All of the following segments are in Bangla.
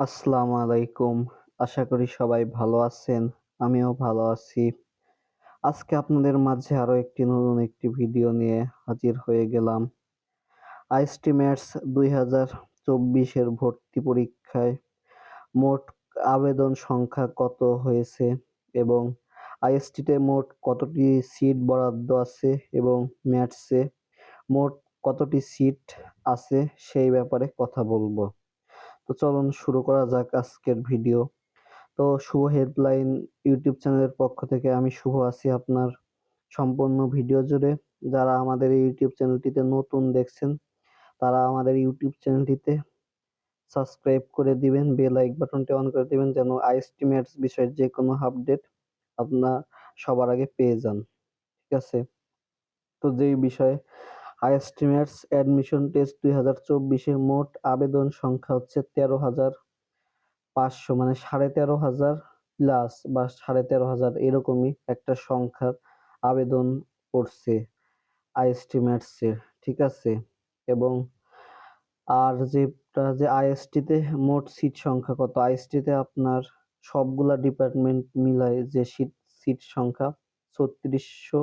আসসালামু আলাইকুম। আশা করি সবাই ভালো আছেন, আমিও ভালো আছি। আজকে আপনাদের মাঝে আরও একটি নতুন একটি ভিডিও নিয়ে হাজির হয়ে গেলাম। আইএসটি ম্যাথস দুই হাজার চব্বিশের ভর্তি পরীক্ষায় মোট আবেদন সংখ্যা কত হয়েছে এবং আইএসটিতে মোট কতটি সিট বরাদ্দ আছে এবং ম্যাথসে মোট কতটি সিট আছে সেই ব্যাপারে কথা বলব। তো চলুন শুরু করা যাক আজকের ভিডিও তো শুভ হেডলাইন ইউটিউব চ্যানেলের পক্ষ থেকে আমি শুভ আছি আপনার সম্পূর্ণ ভিডিও জুড়ে। যারা আমাদের ইউটিউব চ্যানেলটিতে নতুন দেখছেন, তারা আমাদের ইউটিউব চ্যানেলটিতে সাবস্ক্রাইব করে দিবেন বেল লাইক বাটনটি অন করে দিবেন যেন আইএসটিমেটস বিষয়ের যে কোনো আপডেট আপনার সবার আগে পেয়ে যান। ঠিক আছে? তো যেই বিষয়ে হাইস্টিমেটস অ্যাডমিশন টেস্ট দুই হাজার চব্বিশে মোট আবেদন সংখ্যা হচ্ছে তেরো হাজার পাঁচশো মানে সাড়ে তেরো হাজার প্লাস বা সাড়ে তেরো হাজার এরকমই একটা সংখ্যার আবেদন করছে আইএসটিমেটসের, ঠিক আছে? এবং আর যেটা যে আইএসটিতে মোট সিট সংখ্যা কত? আইএসটিতে আপনার সবগুলা ডিপার্টমেন্ট মিলায় যে সিট সিট সংখ্যা ছত্রিশশো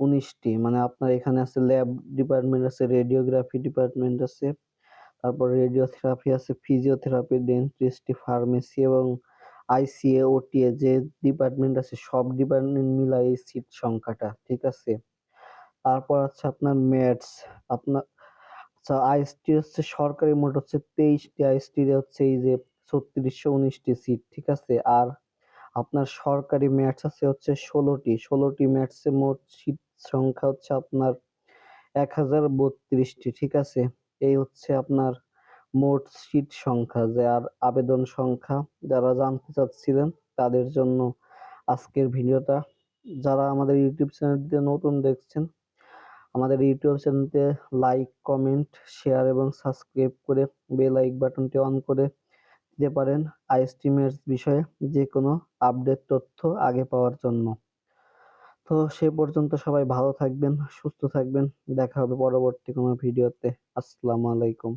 উনিশটি। মানে আপনার এখানে আছে ল্যাব ডিপার্টমেন্ট আছে রেডিওগ্রাফি ডিপার্টমেন্ট আছে। তারপর রেডিওথেরাপি আছে ফিজিওথেরাপি ডেন্টিস্ট্রি ফার্মেসি এবং আইসিএ ওটিএ যে ডিপার্টমেন্ট আছে, সব ডিপার্টমেন্ট মিলাই এই সিট সংখ্যাটা, ঠিক আছে? তারপর আছে আপনার ম্যাথস আপনার আচ্ছা আইএসটি হচ্ছে সরকারি মোট হচ্ছে তেইশটি আইএসটি হচ্ছে এই যে ছত্রিশশো উনিশটি সিট ঠিক আছে? আর আপনার সরকারি ম্যাথস আছে হচ্ছে ষোলোটি। ষোলোটি ম্যাথসে মোট সিট সংখ্যা হচ্ছে আপনার এক হাজার বত্রিশটি, ঠিক আছে? এই হচ্ছে আপনার মোট সিট সংখ্যা, যে আর আবেদন সংখ্যা যারা জানতে চাচ্ছিলেন তাদের জন্য আজকের ভিডিওটা। যারা আমাদের ইউটিউব চ্যানেলটিতে নতুন দেখছেন, আমাদের ইউটিউব চ্যানেলতে লাইক, কমেন্ট, শেয়ার এবং সাবস্ক্রাইব করে বেল লাইক বাটনটি অন করে দিতে পারেন আইএসটিমের বিষয়ে যে কোনো আপডেট তথ্য আগে পাওয়ার জন্য। তো সে পর্যন্ত সবাই ভালো থাকবেন, সুস্থ থাকবেন। দেখা হবে পরবর্তী কোনো ভিডিওতে। আসসালামু আলাইকুম।